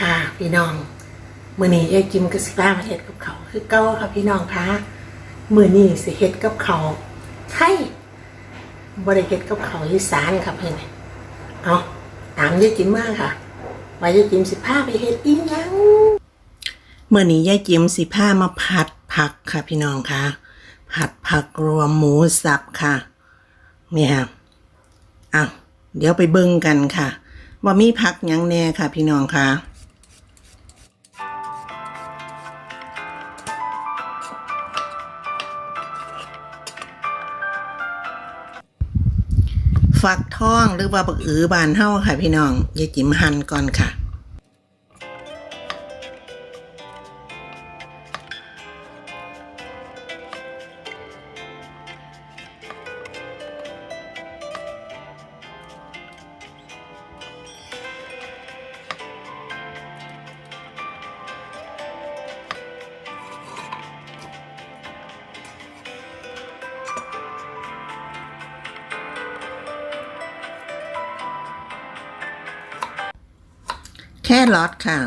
ค่ะพี่น้องมือนี้ยายจิมกับสิบ้ามาเฮ็ดกับเขาคือเก้าค่ะพี่น้องคะมือนี้สิเฮ็ดกับเขาวไทยบริเฮ็ดกับเขาวอีสานครับเพื่อนเอาตามยายจิมมาค่ะว่ายายจิมสิพาไปเฮ็ดอีหยังเมื่อนี้ยายจิมสิพามาผัดผักค่ะพี่น้องคะผัดผักรวมหมูสับค่ะนี่ยอะเดี๋ยวไปเบิ่งกันค่ะ ว่ามีผักยังแน่ค่ะพี่น้องค่ะ ฟักทองหรือว่าบักอือบานเฮาค่ะพี่น้องอย่าจิ้มหั่นก่อนค่ะ แค่รอทค่ะ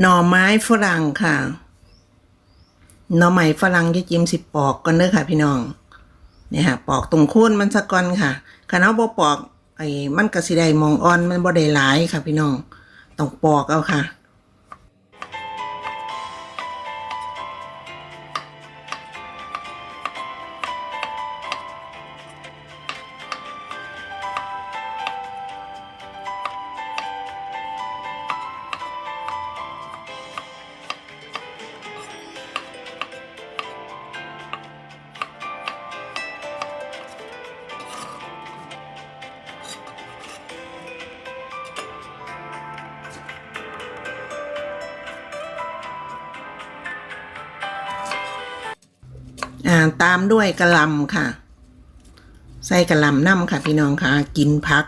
หน่อไม้ฝรั่งค่ะ หน่อไม้ฝรั่งที่จิ้มสิบปอกก่อนเด้อค่ะพี่น้อง เนี่ยค่ะปอกตรงโคนมันสะก่อนค่ะคันเอาบ่ปอกไอ้มันก็สิได้มองอ่อนมันบ่ได้หลายค่ะพี่น้องต้องปอกเอาค่ะ อ่าตามด้วยกระลำค่ะ ใส่กระลำน้ำค่ะ พี่น้องค่ะ กินพัก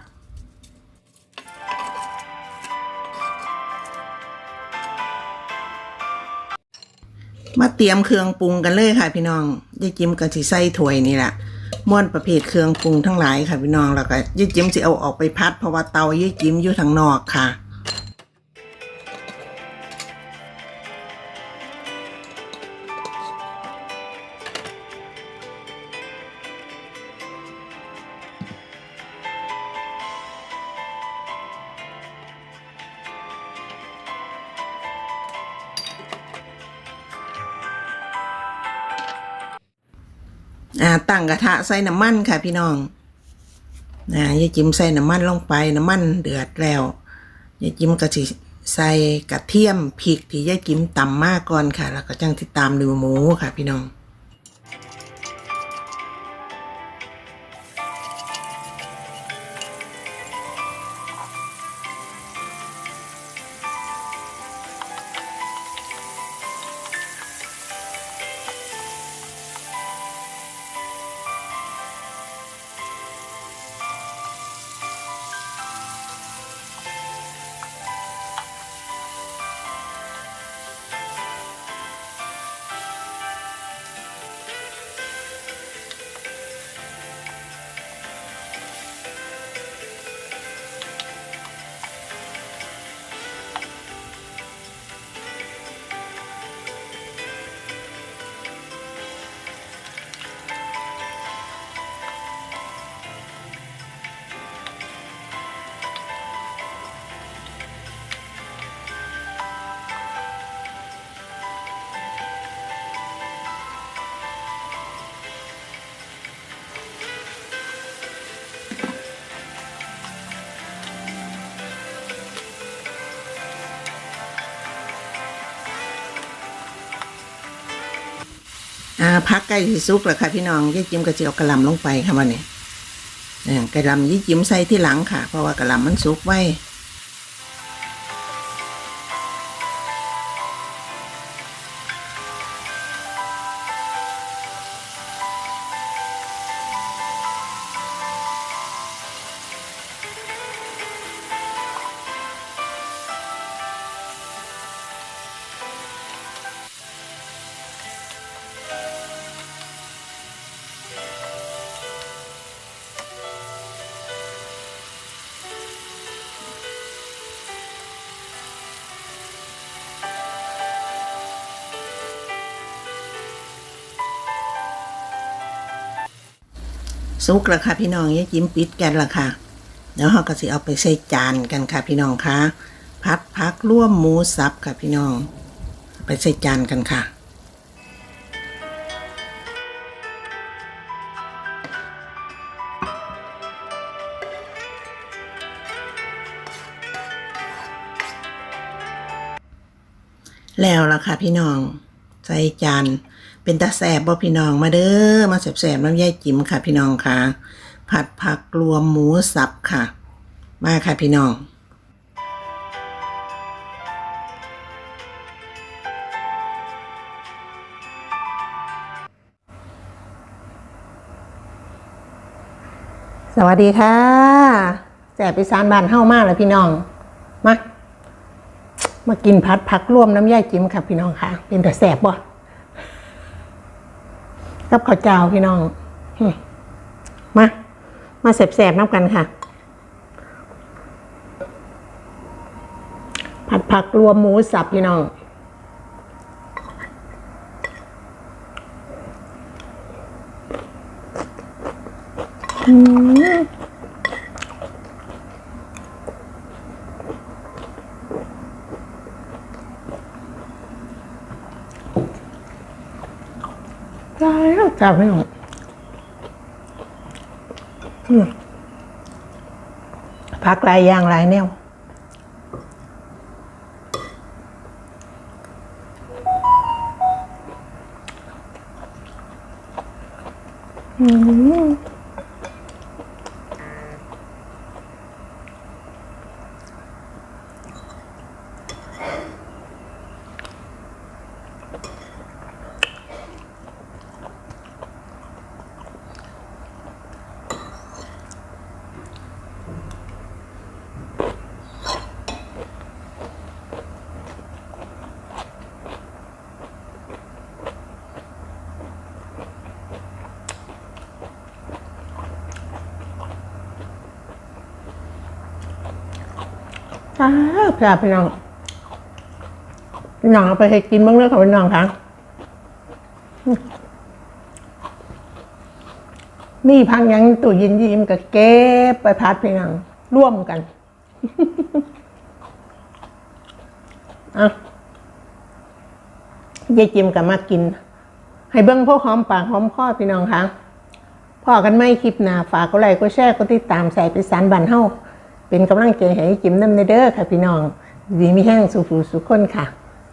มาเตรียมเครื่องปรุงกันเลยค่ะ พี่น้องยายจิ้มก็สิใส่ถ้วยนี่แหละม้วนประเภทเครื่องปรุงทั้งหลายค่ะพี่น้องแล้วก็ยายจิ้มสิเอาออกไปพัดเพราะว่าเตายายจิ้มอยู่ทางนอกค่ะ อ่าตั้งกระทะใส่น้ำมันค่ะพี่น้องอ่ายายจิ้มใส่น้ำมันลงไปน้ำมันเดือดแล้วยายจิ้มก็สิใส่กระเทียมพริกที่ยายจิ้มตำมากก่อนค่ะ แล้วก็จังที่ตามดูหมูค่ะพี่น้อง พักใกล้ที่สุกแล้วค่ะพี่น้องยี่จิ้มก็จะเอากระลำลงไปค่ะวันนี้อ่ากระลำยี่จิ้มใส่ที่หลังค่ะ เพราะว่ากระลำมันสุกไว้ สุกแล้วค่ะพี่น้องยยจิ้มปิดแกันละค่ะ เดี๋ยวเราก็สิเอาไปใส่จานกันค่ะพี่น้องคะพัดพักร่วมหมูสับค่ะพี่น้อง ไปใส่จานกันค่ะแล้วล่ะค่ะพี่น้อง ใส่จาน เป็นตาแสบบ่พี่น้องมาเด้อมาแสบๆน้ำยายจิ๋มค่ะ พี่น้องค่ะ ผัดผักรวมหมูสับค่ะ มาค่ะพี่น้องสวัสดีค่ะแสบไปซานบานเฮ้ามากเลยพี่น้อง มา มากินพัดผักร่วมน้ำย่ายจิ้มค่ะพี่น้องค่ะ เป็นแต่แสบบ่ กับข้าวเจ้าพี่น้อง มา มาแสบๆน้ำกันค่ะ ผัดผักรวมหมูสับพี่น้อง อืม ยแล้วจับไม่หมดพักลายยางลายแนวอืม จ้าจ้าพี่น้องพี่น้องเอาไปให้กินบ้างเรื่องของพี่น้องค่ะมนี่พังยังตู้เยินยิ้มกับเก็บไปพัดพี่น้องร่วมกันอะยายจิมกับมากิน ให้เบิ้งพวกหอมปากหอมคอพี่น้องค่ะพ่อกันไม่คลิปหนาฝากก็ไลค์ก็แชร์ก็ติดตามใส่ไปสารบันเฮา เป็นกำลังใจให้จิมน้ำในเด้อค่ะพี่น้อง ดีมีแห้งสุขสุขคนค่ะ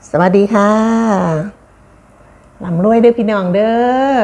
สวัสดีค่ะลำรวยเด้อพี่น้องเด้อ